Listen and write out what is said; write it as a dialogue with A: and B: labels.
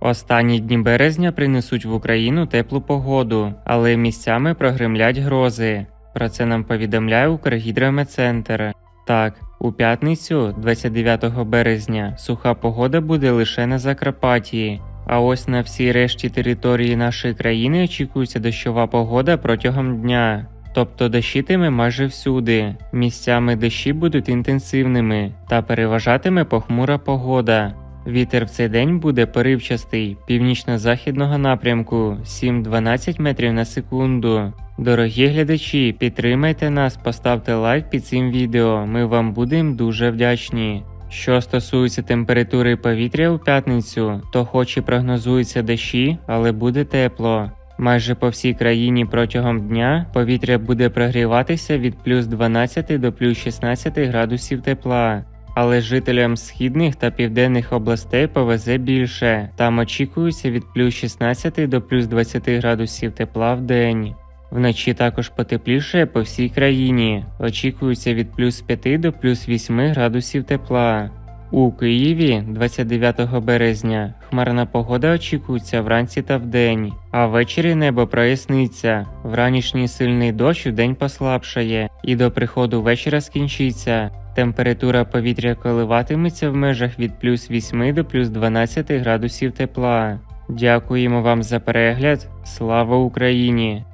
A: Останні дні березня принесуть в Україну теплу погоду, але місцями прогремлять грози. Про це нам повідомляє Укргідрометцентр. Так, у п'ятницю, 29 березня, суха погода буде лише на Закарпатті. А ось на всій решті території нашої країни очікується дощова погода протягом дня. Тобто дощитиме майже всюди. Місцями дощі будуть інтенсивними та переважатиме похмура погода. Вітер в цей день буде поривчастий, північно-західного напрямку 7-12 метрів на секунду. Дорогі глядачі, підтримайте нас, поставте лайк під цим відео. Ми вам будемо дуже вдячні. Що стосується температури повітря у п'ятницю, то хоч і прогнозуються дощі, але буде тепло. Майже по всій країні протягом дня повітря буде прогріватися від плюс 12 до плюс 16 градусів тепла. Але жителям східних та південних областей повезе більше. Там очікується від плюс 16 до плюс 20 градусів тепла в день. Вночі також потепліше по всій країні. Очікується від плюс 5 до плюс 8 градусів тепла. У Києві 29 березня хмарна погода очікується вранці та вдень, а ввечері небо проясниться. Вранішній сильний дощ у день послабшає, і до приходу вечора скінчиться. Температура повітря коливатиметься в межах від плюс 8 до плюс 12 градусів тепла. Дякуємо вам за перегляд. Слава Україні!